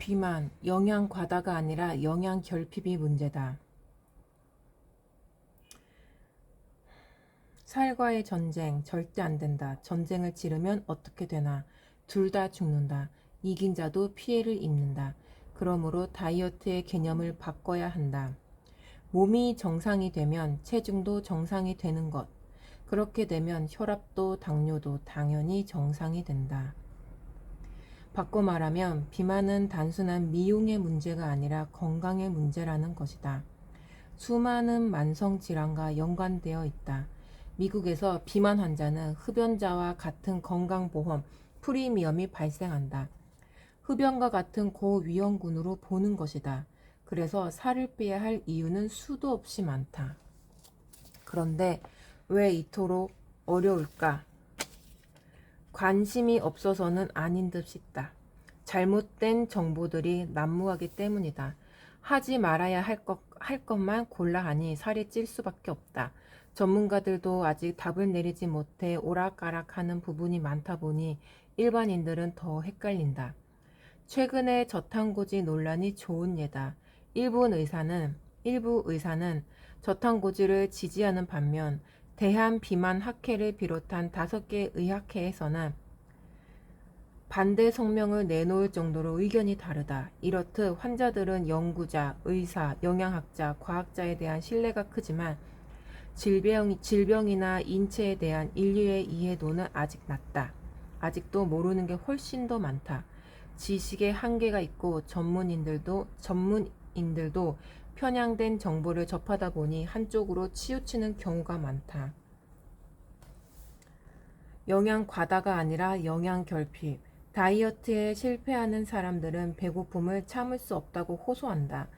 비만, 영양 과다가 아니라 영양 결핍이 문제다. 살과의 전쟁 절대 안 된다. 전쟁을 치르면 어떻게 되나? 둘 다 죽는다. 이긴 자도 피해를 입는다. 그러므로 다이어트의 개념을 바꿔야 한다. 몸이 정상이 되면 체중도 정상이 되는 것. 그렇게 되면 혈압도 당뇨도 당연히 정상이 된다. 바꿔 말하면 비만은 단순한 미용의 문제가 아니라 건강의 문제라는 것이다. 수많은 만성 질환과 연관되어 있다. 미국에서 비만 환자는 흡연자와 같은 건강보험 프리미엄이 발생한다. 흡연과 같은 고위험군으로 보는 것이다. 그래서 살을 빼야 할 이유는 수도 없이 많다. 그런데 왜 이토록 어려울까? 관심이 없어서는 아닌 듯 싶다. 잘못된 정보들이 난무하기 때문이다. 하지 말아야 할 것, 할 것만 골라 하니 살이 찔 수밖에 없다. 전문가들도 아직 답을 내리지 못해 오락가락 하는 부분이 많다 보니 일반인들은 더 헷갈린다. 최근에 저탄고지 논란이 좋은 예다. 일부 의사는, 일부 의사는 저탄고지를 지지하는 반면 대한비만학회를 비롯한 다섯 개 의학회에서는 반대 성명을 내놓을 정도로 의견이 다르다. 이렇듯 환자들은 연구자, 의사, 영양학자, 과학자에 대한 신뢰가 크지만 질병, 질병이나 인체에 대한 인류의 이해도는 아직 낮다. 아직도 모르는 게 훨씬 더 많다. 지식의 한계가 있고 전문인들도 전문인들도 편향된 정보를 접하다 보니 한쪽으로 치우치는 경우가 많다. 영양 과다가 아니라 영양 결핍. 다이어트에 실패하는 사람들은 배고픔을 참을 수 없다고 호소한다.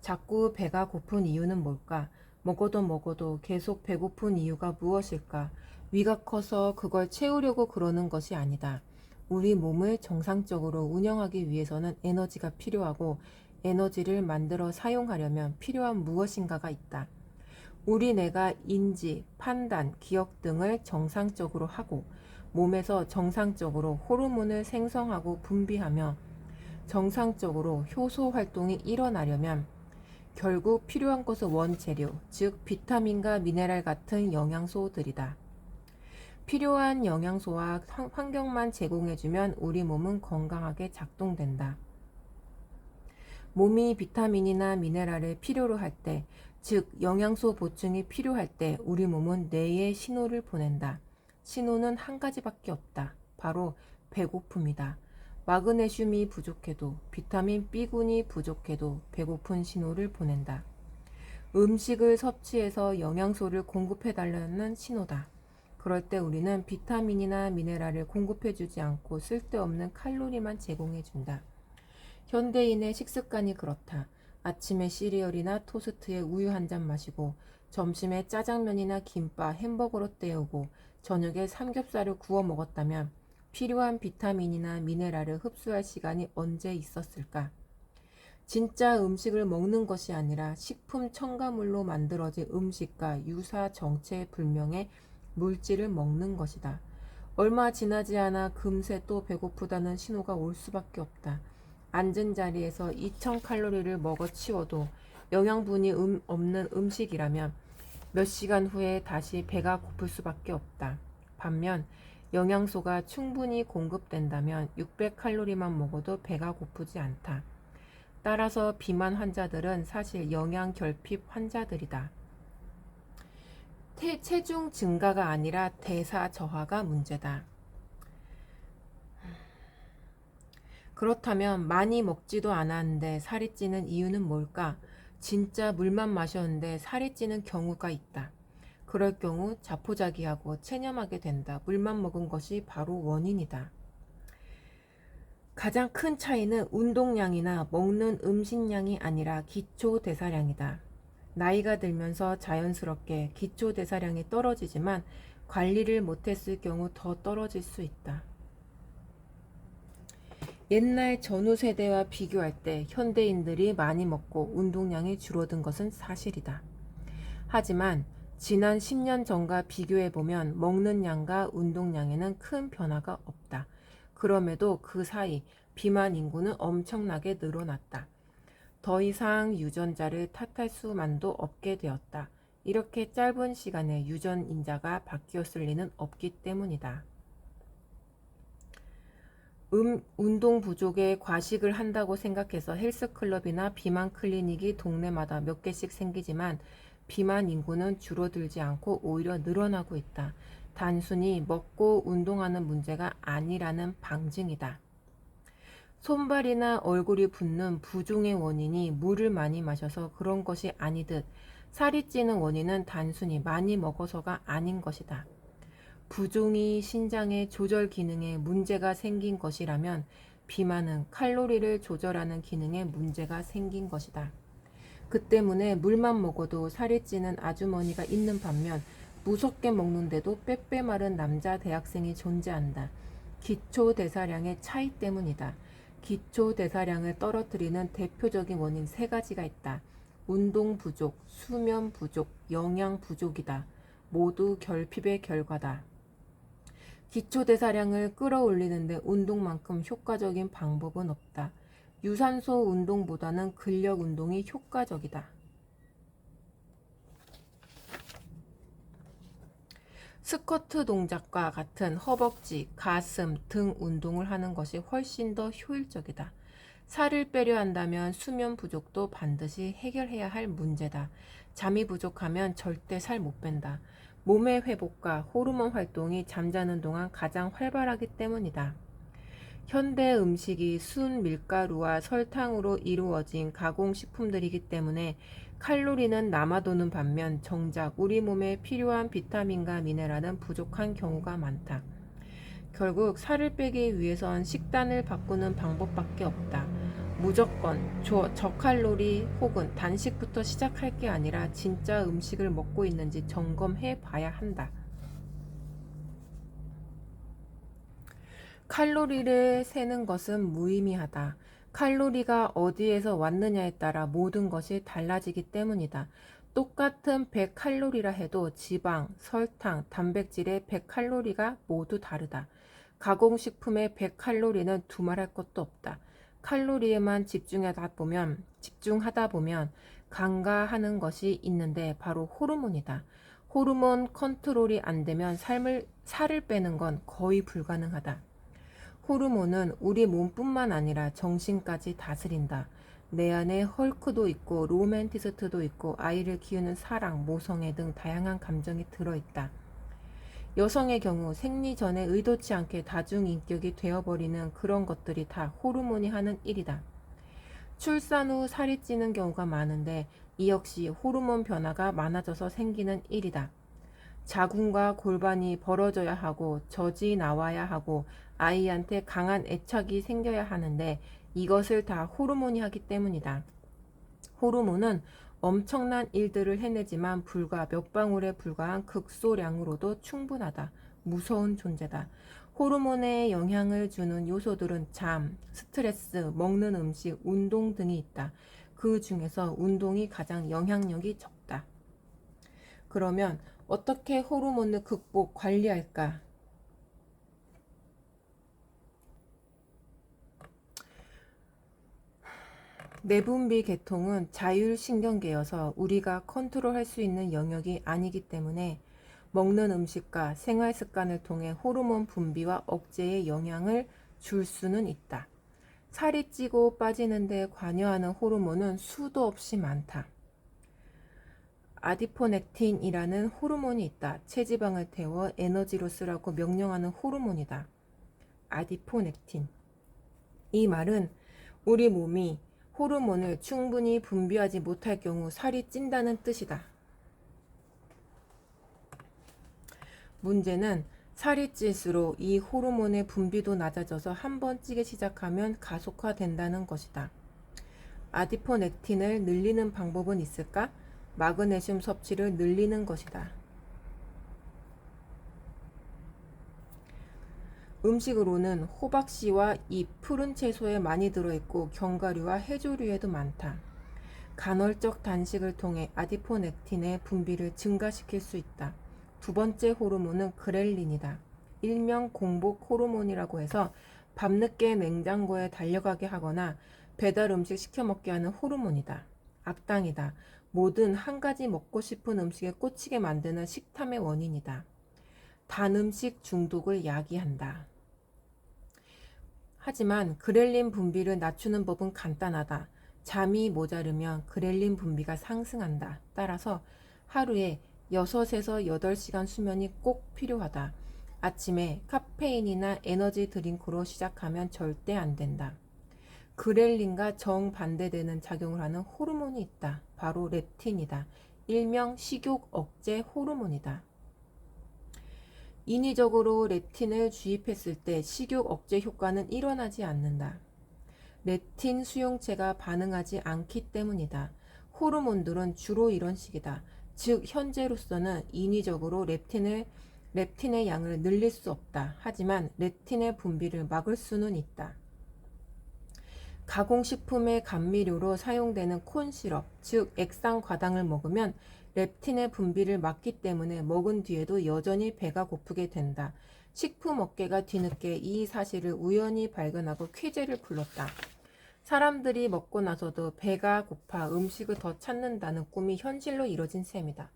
자꾸 배가 고픈 이유는 뭘까? 먹어도 먹어도 계속 배고픈 이유가 무엇일까? 위가 커서 그걸 채우려고 그러는 것이 아니다. 우리 몸을 정상적으로 운영하기 위해서는 에너지가 필요하고 에너지를 만들어 사용하려면 필요한 무엇인가가 있다. 우리 뇌가 인지, 판단, 기억 등을 정상적으로 하고 몸에서 정상적으로 호르몬을 생성하고 분비하며 정상적으로 효소 활동이 일어나려면 결국 필요한 것은 원재료, 즉 비타민과 미네랄 같은 영양소들이다. 필요한 영양소와 환경만 제공해주면 우리 몸은 건강하게 작동된다. 몸이 비타민이나 미네랄을 필요로 할 때, 즉 영양소 보충이 필요할 때 우리 몸은 뇌에 신호를 보낸다. 신호는 한 가지밖에 없다. 바로 배고픔이다. 마그네슘이 부족해도 비타민 B군이 부족해도 배고픈 신호를 보낸다. 음식을 섭취해서 영양소를 공급해 달라는 신호다. 그럴 때 우리는 비타민이나 미네랄을 공급해 주지 않고 쓸데없는 칼로리만 제공해 준다. 현대인의 식습관이 그렇다. 아침에 시리얼이나 토스트에 우유 한 잔 마시고 점심에 짜장면이나 김밥, 햄버거로 때우고 저녁에 삼겹살을 구워 먹었다면 필요한 비타민이나 미네랄을 흡수할 시간이 언제 있었을까? 진짜 음식을 먹는 것이 아니라 식품 첨가물로 만들어진 음식과 유사 정체 불명의 물질을 먹는 것이다. 얼마 지나지 않아 금세 또 배고프다는 신호가 올 수밖에 없다. 앉은 자리에서 2000칼로리를 먹어 치워도 영양분이 음, 없는 음식이라면 몇 시간 후에 다시 배가 고플 수밖에 없다. 반면 영양소가 충분히 공급된다면 600칼로리만 먹어도 배가 고프지 않다. 따라서 비만 환자들은 사실 영양 결핍 환자들이다. 태, 체중 증가가 아니라 대사 저하가 문제다. 그렇다면 많이 먹지도 않았는데 살이 찌는 이유는 뭘까? 진짜 물만 마셨는데 살이 찌는 경우가 있다. 그럴 경우 자포자기하고 체념하게 된다. 물만 먹은 것이 바로 원인이다. 가장 큰 차이는 운동량이나 먹는 음식량이 아니라 기초 대사량이다. 나이가 들면서 자연스럽게 기초 대사량이 떨어지지만 관리를 못했을 경우 더 떨어질 수 있다. 옛날 전후 세대와 비교할 때 현대인들이 많이 먹고 운동량이 줄어든 것은 사실이다. 하지만 지난 10년 전과 비교해 보면 먹는 양과 운동량에는 큰 변화가 없다. 그럼에도 그 사이 비만 인구는 엄청나게 늘어났다. 더 이상 유전자를 탓할 수만도 없게 되었다. 이렇게 짧은 시간에 유전인자가 바뀌었을 리는 없기 때문이다. 음, 운동 부족에 과식을 한다고 생각해서 헬스클럽이나 비만 클리닉이 동네마다 몇 개씩 생기지만 비만 인구는 줄어들지 않고 오히려 늘어나고 있다. 단순히 먹고 운동하는 문제가 아니라는 방증이다. 손발이나 얼굴이 붓는 부종의 원인이 물을 많이 마셔서 그런 것이 아니듯 살이 찌는 원인은 단순히 많이 먹어서가 아닌 것이다. 부종이 신장의 조절 기능에 문제가 생긴 것이라면 비만은 칼로리를 조절하는 기능에 문제가 생긴 것이다. 그 때문에 물만 먹어도 살이 찌는 아주머니가 있는 반면 무섭게 먹는데도 빼빼 마른 남자 대학생이 존재한다. 기초 대사량의 차이 때문이다. 기초 대사량을 떨어뜨리는 대표적인 원인 세 가지가 있다. 운동 부족, 수면 부족, 영양 부족이다. 모두 결핍의 결과다. 기초 대사량을 끌어올리는데 운동만큼 효과적인 방법은 없다. 유산소 운동보다는 근력 운동이 효과적이다. 스쿼트 동작과 같은 허벅지, 가슴, 등 운동을 하는 것이 훨씬 더 효율적이다. 살을 빼려 한다면 수면 부족도 반드시 해결해야 할 문제다. 잠이 부족하면 절대 살 못 뺀다. 몸의 회복과 호르몬 활동이 잠자는 동안 가장 활발하기 때문이다. 현대 음식이 순 밀가루와 설탕으로 이루어진 가공식품들이기 때문에 칼로리는 남아도는 반면 정작 우리 몸에 필요한 비타민과 미네랄은 부족한 경우가 많다. 결국 살을 빼기 위해선 식단을 바꾸는 방법밖에 없다. 무조건 저, 저칼로리 혹은 단식부터 시작할 게 아니라 진짜 음식을 먹고 있는지 점검해 봐야 한다. 칼로리를 세는 것은 무의미하다. 칼로리가 어디에서 왔느냐에 따라 모든 것이 달라지기 때문이다. 똑같은 100칼로리라 해도 지방, 설탕, 단백질의 100칼로리가 모두 다르다. 가공식품의 100칼로리는 두말할 것도 없다. 칼로리에만 집중하다 보면 집중하다 보면 간과하는 것이 있는데 바로 호르몬이다. 호르몬 컨트롤이 안 되면 삶을 살을 빼는 건 거의 불가능하다. 호르몬은 우리 몸뿐만 아니라 정신까지 다스린다. 내 안에 헐크도 있고 로맨티스트도 있고 아이를 키우는 사랑, 모성애 등 다양한 감정이 들어있다. 여성의 경우 생리 전에 의도치 않게 다중인격이 되어버리는 그런 것들이 다 호르몬이 하는 일이다. 출산 후 살이 찌는 경우가 많은데 이 역시 호르몬 변화가 많아져서 생기는 일이다. 자궁과 골반이 벌어져야 하고 젖이 나와야 하고 아이한테 강한 애착이 생겨야 하는데 이것을 다 호르몬이 하기 때문이다. 호르몬은 엄청난 일들을 해내지만 불과 몇 방울에 불과한 극소량으로도 충분하다. 무서운 존재다. 호르몬에 영향을 주는 요소들은 잠, 스트레스, 먹는 음식, 운동 등이 있다. 그 중에서 운동이 가장 영향력이 적다. 그러면 어떻게 호르몬을 극복, 관리할까? 내분비 계통은 자율신경계여서 우리가 컨트롤할 수 있는 영역이 아니기 때문에 먹는 음식과 생활 습관을 통해 호르몬 분비와 억제에 영향을 줄 수는 있다. 살이 찌고 빠지는데 관여하는 호르몬은 수도 없이 많다. 아디포넥틴이라는 호르몬이 있다. 체지방을 태워 에너지로 쓰라고 명령하는 호르몬이다. 아디포넥틴. 이 말은 우리 몸이 호르몬을 충분히 분비하지 못할 경우 살이 찐다는 뜻이다. 문제는 살이 찔수록 이 호르몬의 분비도 낮아져서 한 번 찌기 시작하면 가속화된다는 것이다. 아디포넥틴을 늘리는 방법은 있을까? 마그네슘 섭취를 늘리는 것이다. 음식으로는 호박씨와 잎, 푸른 채소에 많이 들어있고 견과류와 해조류에도 많다. 간헐적 단식을 통해 아디포넥틴의 분비를 증가시킬 수 있다. 두 번째 호르몬은 그렐린이다. 일명 공복 호르몬이라고 해서 밤늦게 냉장고에 달려가게 하거나 배달 음식 시켜 먹게 하는 호르몬이다. 악당이다. 뭐든 한 가지 먹고 싶은 음식에 꽂히게 만드는 식탐의 원인이다. 단 음식 중독을 야기한다. 하지만 그렐린 분비를 낮추는 법은 간단하다. 잠이 모자르면 그렐린 분비가 상승한다. 따라서 하루에 6에서 8시간 수면이 꼭 필요하다. 아침에 카페인이나 에너지 드링크로 시작하면 절대 안 된다. 그렐린과 정반대되는 작용을 하는 호르몬이 있다. 바로 렙틴이다. 일명 식욕 억제 호르몬이다. 인위적으로 렙틴을 주입했을 때 식욕 억제 효과는 일어나지 않는다. 렙틴 수용체가 반응하지 않기 때문이다. 호르몬들은 주로 이런 식이다. 즉 현재로서는 인위적으로 렙틴을 렙틴의 양을 늘릴 수 없다. 하지만 렙틴의 분비를 막을 수는 있다. 가공식품의 감미료로 사용되는 콘 시럽, 즉 액상 과당을 먹으면 렙틴의 분비를 막기 때문에 먹은 뒤에도 여전히 배가 고프게 된다. 식품 업계가 뒤늦게 이 사실을 우연히 발견하고 쾌재를 불렀다. 사람들이 먹고 나서도 배가 고파 음식을 더 찾는다는 꿈이 현실로 이뤄진 셈이다.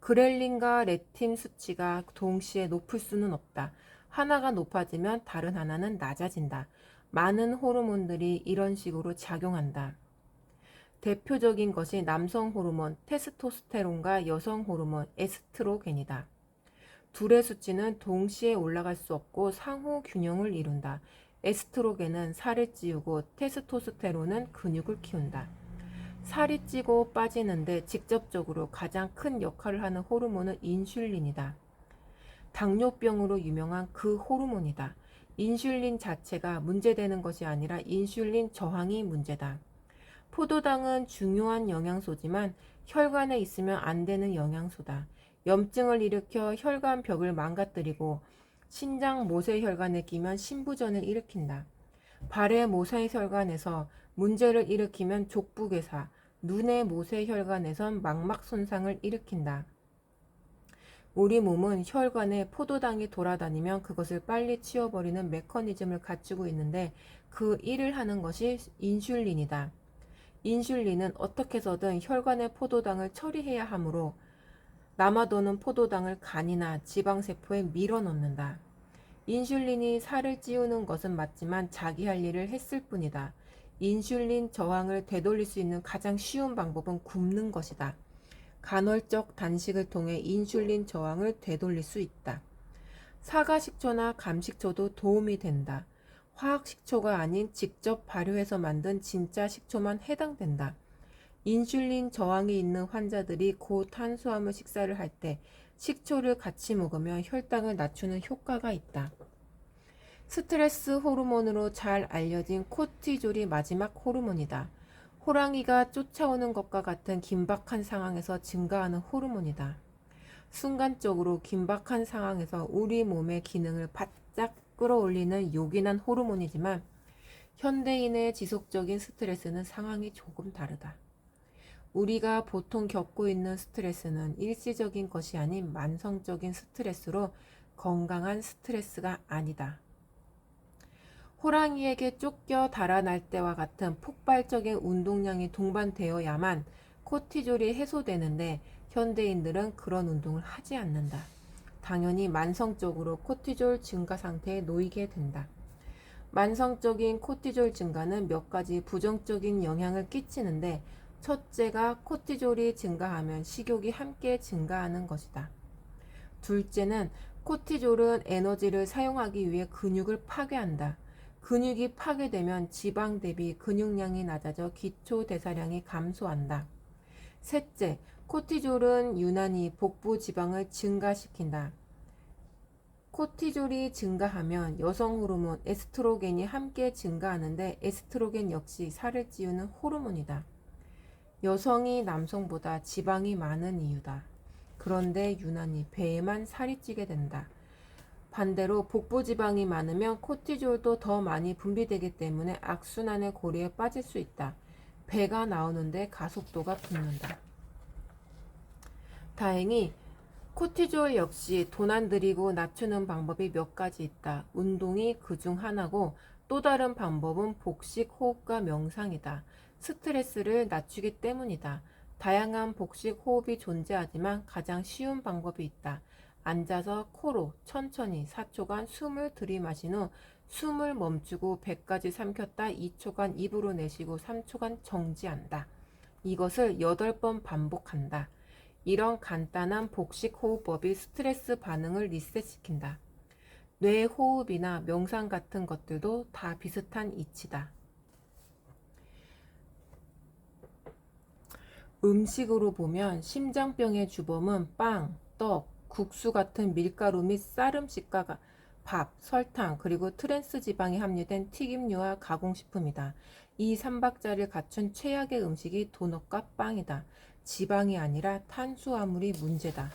그렐린과 렙틴 수치가 동시에 높을 수는 없다. 하나가 높아지면 다른 하나는 낮아진다. 많은 호르몬들이 이런 식으로 작용한다. 대표적인 것이 남성 호르몬 테스토스테론과 여성 호르몬 에스트로겐이다. 둘의 수치는 동시에 올라갈 수 없고 상호 균형을 이룬다. 에스트로겐은 살을 찌우고 테스토스테론은 근육을 키운다. 살이 찌고 빠지는데 직접적으로 가장 큰 역할을 하는 호르몬은 인슐린이다. 당뇨병으로 유명한 그 호르몬이다. 인슐린 자체가 문제되는 것이 아니라 인슐린 저항이 문제다. 포도당은 중요한 영양소지만 혈관에 있으면 안 되는 영양소다. 염증을 일으켜 혈관 벽을 망가뜨리고 신장 모세혈관에 끼면 신부전을 일으킨다. 발의 모세혈관에서 문제를 일으키면 족부괴사, 눈의 모세혈관에선 망막 손상을 일으킨다. 우리 몸은 혈관에 포도당이 돌아다니면 그것을 빨리 치워버리는 메커니즘을 갖추고 있는데 그 일을 하는 것이 인슐린이다. 인슐린은 어떻게 해서든 혈관의 포도당을 처리해야 하므로 남아도는 포도당을 간이나 지방세포에 밀어넣는다. 인슐린이 살을 찌우는 것은 맞지만 자기 할 일을 했을 뿐이다. 인슐린 저항을 되돌릴 수 있는 가장 쉬운 방법은 굶는 것이다. 간헐적 단식을 통해 인슐린 저항을 되돌릴 수 있다. 사과식초나 감식초도 도움이 된다. 화학 식초가 아닌 직접 발효해서 만든 진짜 식초만 해당된다. 인슐린 저항이 있는 환자들이 고탄수화물 식사를 할 때 식초를 같이 먹으면 혈당을 낮추는 효과가 있다. 스트레스 호르몬으로 잘 알려진 코티졸이 마지막 호르몬이다. 호랑이가 쫓아오는 것과 같은 긴박한 상황에서 증가하는 호르몬이다. 순간적으로 긴박한 상황에서 우리 몸의 기능을 바짝 끌어올리는 요긴한 호르몬이지만 현대인의 지속적인 스트레스는 상황이 조금 다르다. 우리가 보통 겪고 있는 스트레스는 일시적인 것이 아닌 만성적인 스트레스로 건강한 스트레스가 아니다. 호랑이에게 쫓겨 달아날 때와 같은 폭발적인 운동량이 동반되어야만 코티졸이 해소되는데 현대인들은 그런 운동을 하지 않는다. 당연히 만성적으로 코티졸 증가 상태에 놓이게 된다. 만성적인 코티졸 증가는 몇 가지 부정적인 영향을 끼치는데 첫째가 코티졸이 증가하면 식욕이 함께 증가하는 것이다. 둘째는 코티졸은 에너지를 사용하기 위해 근육을 파괴한다. 근육이 파괴되면 지방 대비 근육량이 낮아져 기초 대사량이 감소한다. 셋째, 코티졸은 유난히 복부 지방을 증가시킨다. 코티졸이 증가하면 여성 호르몬 에스트로겐이 함께 증가하는데 에스트로겐 역시 살을 찌우는 호르몬이다. 여성이 남성보다 지방이 많은 이유다. 그런데 유난히 배에만 살이 찌게 된다. 반대로 복부 지방이 많으면 코티졸도 더 많이 분비되기 때문에 악순환의 고리에 빠질 수 있다. 배가 나오는데 가속도가 붙는다. 다행히 코티졸 역시 돈 안 들이고 낮추는 방법이 몇 가지 있다. 운동이 그 중 하나고 또 다른 방법은 복식 호흡과 명상이다. 스트레스를 낮추기 때문이다. 다양한 복식 호흡이 존재하지만 가장 쉬운 방법이 있다. 앉아서 코로 천천히 4초간 숨을 들이마신 후 숨을 멈추고 배까지 삼켰다 2초간 입으로 내쉬고 3초간 정지한다. 이것을 8번 반복한다. 이런 간단한 복식 호흡법이 스트레스 반응을 리셋시킨다. 뇌 호흡이나 명상 같은 것들도 다 비슷한 이치다. 음식으로 보면 심장병의 주범은 빵, 떡, 국수 같은 밀가루 및 쌀음식과 가- 밥, 설탕, 그리고 트랜스 지방이 함유된 튀김류와 가공식품이다. 이 삼박자를 갖춘 최악의 음식이 도넛과 빵이다. 지방이 아니라 탄수화물이 문제다.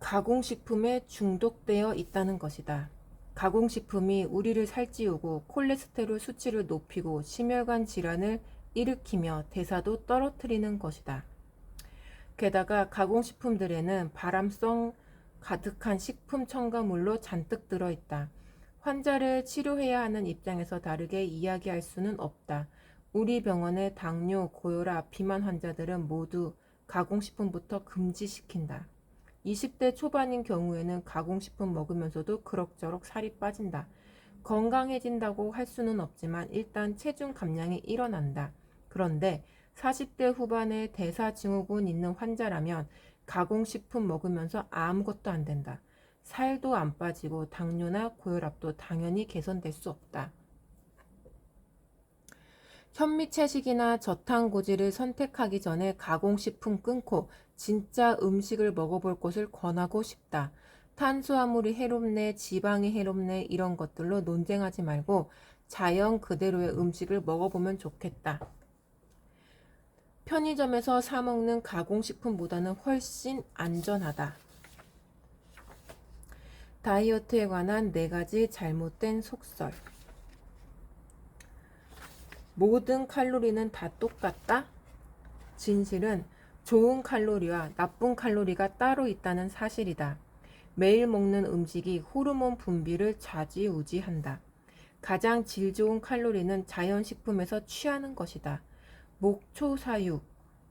가공식품에 중독되어 있다는 것이다. 가공식품이 우리를 살찌우고 콜레스테롤 수치를 높이고 심혈관 질환을 일으키며 대사도 떨어뜨리는 것이다. 게다가 가공식품들에는 발암성 가득한 식품 첨가물로 잔뜩 들어있다. 환자를 치료해야 하는 입장에서 다르게 이야기할 수는 없다. 우리 병원의 당뇨, 고혈압, 비만 환자들은 모두 가공식품부터 금지시킨다. 20대 초반인 경우에는 가공식품 먹으면서도 그럭저럭 살이 빠진다. 건강해진다고 할 수는 없지만 일단 체중 감량이 일어난다. 그런데 40대 후반에 대사증후군 있는 환자라면 가공식품 먹으면서 아무것도 안 된다. 살도 안 빠지고 당뇨나 고혈압도 당연히 개선될 수 없다. 현미 채식이나 저탄고지를 선택하기 전에 가공식품 끊고 진짜 음식을 먹어볼 것을 권하고 싶다. 탄수화물이 해롭네, 지방이 해롭네 이런 것들로 논쟁하지 말고 자연 그대로의 음식을 먹어보면 좋겠다. 편의점에서 사 먹는 가공식품보다는 훨씬 안전하다. 다이어트에 관한 네 가지 잘못된 속설. 모든 칼로리는 다 똑같다? 진실은 좋은 칼로리와 나쁜 칼로리가 따로 있다는 사실이다. 매일 먹는 음식이 호르몬 분비를 좌지우지한다. 가장 질 좋은 칼로리는 자연식품에서 취하는 것이다. 목초 사육,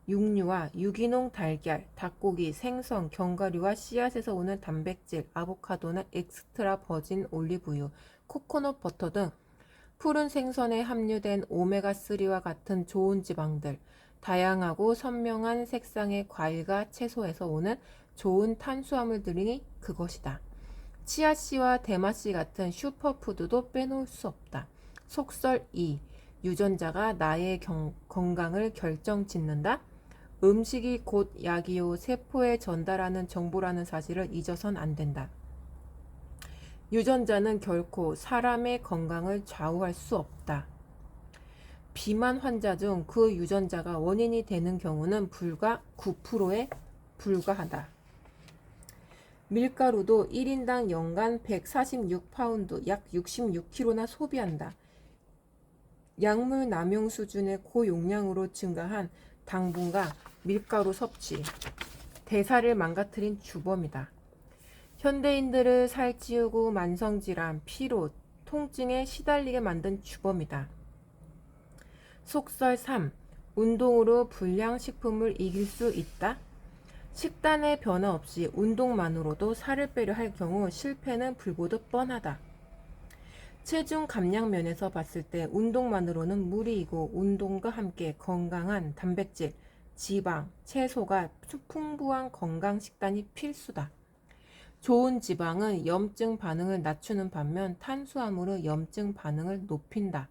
육류와 유기농 달걀, 닭고기, 생선, 견과류와 씨앗에서 오는 단백질, 아보카도나 엑스트라 버진 올리브유, 코코넛 버터 등 푸른 생선에 함유된 오메가3와 같은 좋은 지방들, 다양하고 선명한 색상의 과일과 채소에서 오는 좋은 탄수화물 들이 그것이다. 치아씨와 대마씨 같은 슈퍼푸드도 빼놓을 수 없다. 속설 2. 유전자가 나의 경, 건강을 결정 짓는다. 음식이 곧 약이요 세포에 전달하는 정보라는 사실을 잊어선 안 된다. 유전자는 결코 사람의 건강을 좌우할 수 없다. 비만 환자 중 그 유전자가 원인이 되는 경우는 불과 9%에 불과하다. 밀가루도 1인당 연간 146파운드, 약 66kg나 소비한다. 약물 남용 수준의 고용량으로 증가한 당분과 밀가루 섭취, 대사를 망가뜨린 주범이다. 현대인들을 살찌우고 만성질환, 피로, 통증에 시달리게 만든 주범이다. 속설 3. 운동으로 불량식품을 이길 수 있다? 식단의 변화 없이 운동만으로도 살을 빼려 할 경우 실패는 불보듯 뻔하다. 체중 감량 면에서 봤을 때 운동만으로는 무리이고 운동과 함께 건강한 단백질, 지방, 채소가 풍부한 건강 식단이 필수다. 좋은 지방은 염증 반응을 낮추는 반면 탄수화물은 염증 반응을 높인다.